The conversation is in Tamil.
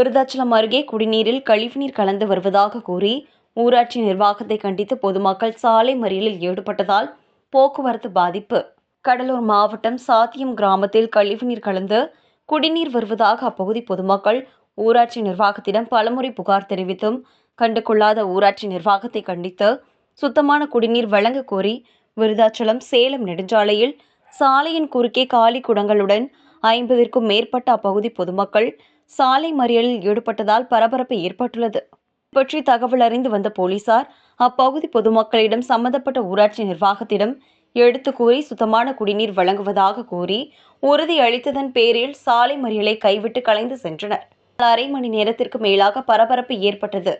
விருதாச்சலம் அருகே குடிநீரில் கழிவுநீர் கலந்து வருவதாக கூறி ஊராட்சி நிர்வாகத்தை கண்டித்து பொதுமக்கள் சாலை மறியலில் ஈடுபட்டதால் போக்குவரத்து பாதிப்பு. கடலூர் மாவட்டம் சாத்தியம் கிராமத்தில் கழிவுநீர் கலந்து குடிநீர் வருவதாக அப்பகுதி பொதுமக்கள் ஊராட்சி நிர்வாகத்திடம் பலமுறை புகார் தெரிவித்தும் கண்டுகொள்ளாத ஊராட்சி நிர்வாகத்தை கண்டித்து சுத்தமான குடிநீர் வழங்க கோரி விருதாச்சலம் சேலம் நெடுஞ்சாலையில் சாலையின் குறுக்கே காலி குடங்களுடன் ஐம்பதிற்கும் மேற்பட்ட அப்பகுதி பொதுமக்கள் சாலை மறியலில் ஈடுபட்டதால் பரபரப்பு ஏற்பட்டுள்ளது. பற்றி தகவல் அறிந்து வந்த போலீசார் அப்பகுதி பொதுமக்களிடம் சம்பந்தப்பட்ட ஊராட்சி நிர்வாகத்திடம் எடுத்து கூறி சுத்தமான குடிநீர் வழங்குவதாக கூறி உறுதி அளித்ததன் பேரில் சாலை மறியலை கைவிட்டு கலைந்து சென்றனர். அரை மணி நேரத்திற்கு மேலாக பரபரப்பு ஏற்பட்டது.